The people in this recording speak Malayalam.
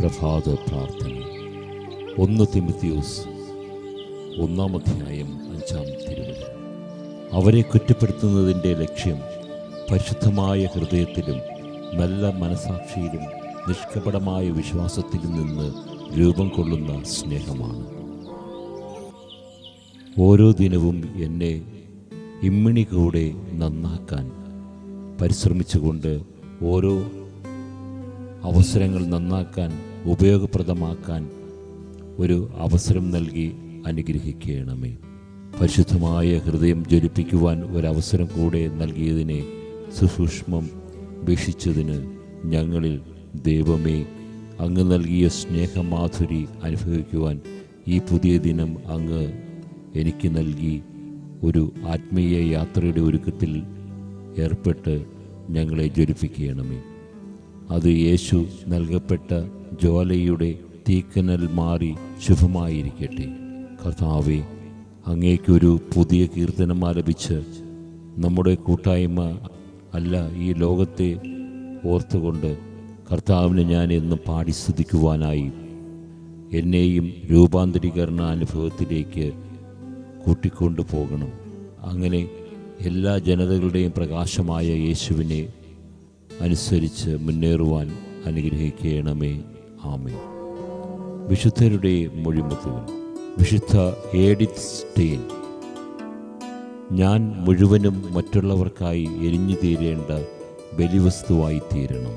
പ്രഭാത പ്രാർത്ഥന. ഒന്ന് തിമിത്യൂസ് ഒന്നാം അധ്യായം അഞ്ചാം തിരുവചനം. അവരെ കുറ്റപ്പെടുത്തുന്നതിന്റെ ലക്ഷ്യം പരിശുദ്ധമായ ഹൃദയത്തിലും നല്ല മനസാക്ഷിയിലും നിഷ്കപടമായ വിശ്വാസത്തിലും നിന്ന് രൂപം കൊള്ളുന്ന സ്നേഹമാണ്. ഓരോ ദിനവും എന്നെ ഇമ്മിണി കൂടെ നന്നാക്കാൻ പരിശ്രമിച്ചുകൊണ്ട് ഓരോ അവസരങ്ങൾ നന്നാക്കാൻ ഉപയോഗപ്രദമാക്കാൻ ഒരു അവസരം നൽകി അനുഗ്രഹിക്കണമേ. പരിശുദ്ധമായ ഹൃദയം ജ്വലിപ്പിക്കുവാൻ ഒരവസരം കൂടെ നൽകിയതിനെ സുസൂക്ഷ്മം വീക്ഷിച്ചതിന് ഞങ്ങളിൽ ദൈവമേ അങ്ങ് നൽകിയ സ്നേഹമാധുരി അനുഭവിക്കുവാൻ ഈ പുതിയ ദിനം അങ്ങ് എനിക്ക് നൽകി ഒരു ആത്മീയ യാത്രയുടെ ഒരുക്കത്തിൽ ഏർപ്പെട്ട് ഞങ്ങളെ ജ്വലിപ്പിക്കണമേ. അത് യേശു നൽകപ്പെട്ട ജ്വാലയുടെ തീക്കനൽ മാറി ശുഭമായിരിക്കട്ടെ. കർത്താവെ അങ്ങേക്കൊരു പുതിയ കീർത്തനം ആലപിച്ച് നമ്മുടെ കൂട്ടായ്മ അല്ല ഈ ലോകത്തെ ഓർത്തുകൊണ്ട് കർത്താവിനെ ഞാൻ എന്ന് പാടി സ്തുതിക്കുവാനായി എന്നെയും രൂപാന്തരീകരണ അനുഭവത്തിലേക്ക് കൂട്ടിക്കൊണ്ടു പോകണം അങ്ങനെ എല്ലാ ജനതകളുടെയും പ്രകാശമായ യേശുവിനെ അനുസരിച്ച് മുന്നേറുവാൻ അനുഗ്രഹിക്കണമേ. ആമേ വിശുദ്ധരുടെ മൊഴിമുത്തുകൾ വിശുദ്ധ ഏഡിത് സ്റ്റെയിൻ. ഞാൻ മുഴുവനും മറ്റുള്ളവർക്കായി എരിഞ്ഞു തീരേണ്ട ബലിവസ്തുവായി തീരണം